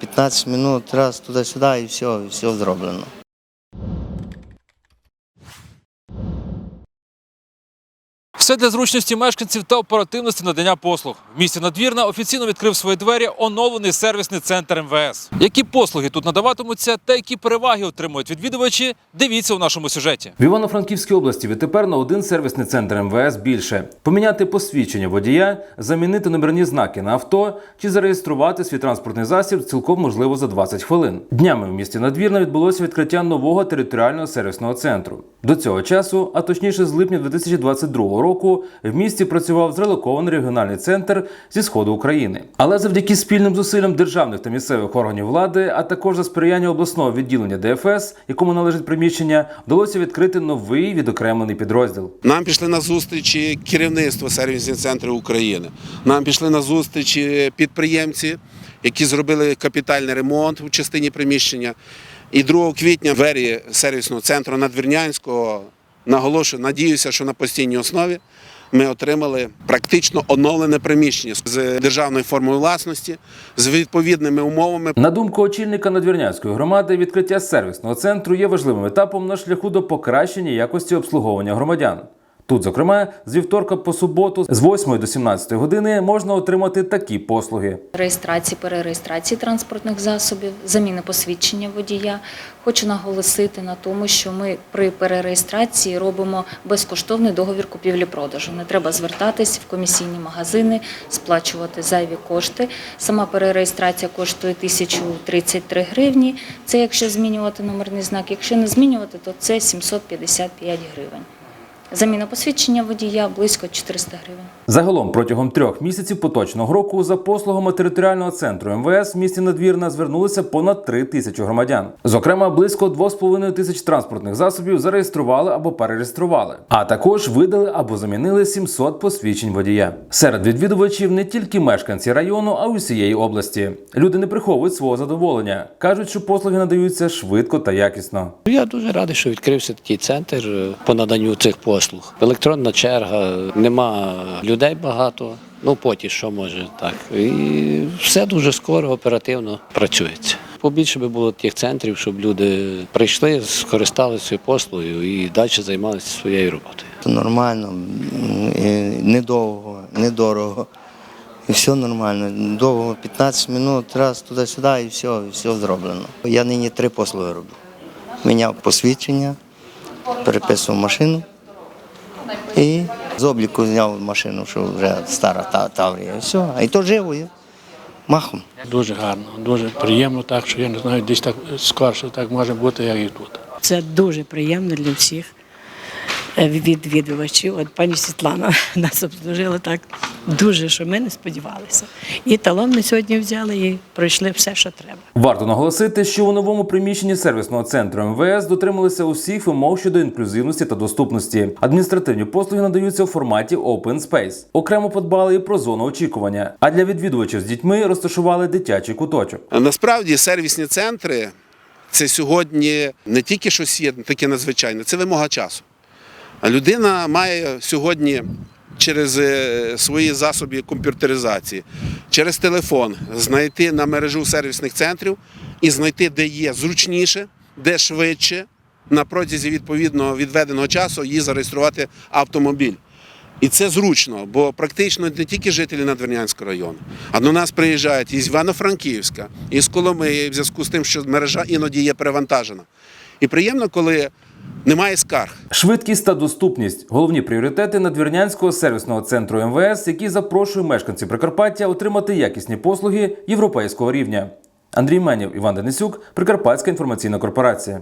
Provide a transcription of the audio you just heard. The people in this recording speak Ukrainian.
15 минут, раз туди-сюди і все, і все зроблено. Все для зручності мешканців та оперативності надання послуг. В місті Надвірна офіційно відкрив свої двері оновлений сервісний центр МВС. Які послуги тут надаватимуться та які переваги отримують відвідувачі, дивіться у нашому сюжеті. В Івано-Франківській області відтепер на один сервісний центр МВС більше. Поміняти посвідчення водія, замінити номерні знаки на авто чи зареєструвати свій транспортний засіб цілком можливо за 20 хвилин. Днями в місті Надвірна відбулося відкриття нового територіального сервісного центру. До цього часу, а точніше з липня 2022 року, в місті працював зрелокований регіональний центр зі сходу України. Але завдяки спільним зусиллям державних та місцевих органів влади, а також за сприяння обласного відділення ДФС, якому належить приміщення, вдалося відкрити новий відокремлений підрозділ. Нам пішли на зустрічі керівництво сервісних центрів України. Нам пішли на зустрічі підприємці, які зробили капітальний ремонт у частині приміщення. І 2 квітня двері сервісного центру Надвірнянського наголошую, надіюся, що на постійній основі ми отримали практично оновлене приміщення з державною формою власності, з відповідними умовами. На думку очільника Надвірнянської громади, відкриття сервісного центру є важливим етапом на шляху до покращення якості обслуговування громадян. Тут, зокрема, з вівторка по суботу з 8 до 17 години можна отримати такі послуги. реєстрації, перереєстрації транспортних засобів, заміни посвідчення водія. Хочу наголосити на тому, що ми при перереєстрації робимо безкоштовний договір купівлі-продажу. Не треба звертатись в комісійні магазини, сплачувати зайві кошти. Сама перереєстрація коштує 1033 гривні. Це якщо змінювати номерний знак. Якщо не змінювати, то це 755 гривень. Заміна посвідчення водія близько 400 гривень. Загалом протягом трьох місяців поточного року за послугами територіального центру МВС в місті Надвірна звернулися понад 3 тисячі громадян. Зокрема, близько 2,5 тисяч транспортних засобів зареєстрували або перереєстрували, а також видали або замінили 700 посвідчень водія. Серед відвідувачів не тільки мешканці району, а й усієї області. Люди не приховують свого задоволення, кажуть, що послуги надаються швидко та якісно. Я дуже радий, що відкрився такий центр по наданню цих послуг. Електронна черга, нема людей багато. Ну поті що може так. І все дуже скоро, оперативно працюється. Побільше би було тих центрів, щоб люди прийшли, скористалися послугою і далі займалися своєю роботою. То нормально, недовго, недорого. І все нормально. Довго 15 минут, раз туди-сюди і все, і все зроблено. Я нині три послуги роблю. Міняв посвідчення, переписував машину і з обліку зняв машину, що вже стара та- Таврія. І все. А і то живо є. Махом. Дуже гарно, дуже приємно, так що я не знаю, десь так скорше так може бути, як і тут. Це дуже приємно для всіх е, відвідувачів. От пані Світлана нас обслужила так дуже, що ми не сподівалися. І талон ми сьогодні взяли і пройшли все, що треба. Варто наголосити, що у новому приміщенні сервісного центру МВС дотрималися усіх вимог щодо інклюзивності та доступності. Адміністративні послуги надаються у форматі Open Space. Окремо подбали і про зону очікування. А для відвідувачів з дітьми розташували дитячий куточок. Насправді сервісні центри це сьогодні не тільки щось є таке надзвичайне, це вимога часу. Людина має сьогодні через е, свої засоби комп'ютеризації, через телефон знайти на мережу сервісних центрів і знайти, де є зручніше, де швидше, на протязі відповідного відведеного часу її зареєструвати автомобіль. І це зручно, бо практично не тільки жителі Надвірнянського району, а до нас приїжджають із Івано-Франківська, із Коломиї, в зв'язку з тим, що мережа іноді є перевантажена. І приємно, коли немає скарг. Швидкість та доступність головні пріоритети надвірнянського сервісного центру МВС, який запрошує мешканців Прикарпаття отримати якісні послуги європейського рівня. Андрій Менєв, Іван Денисюк, Прикарпатська інформаційна корпорація.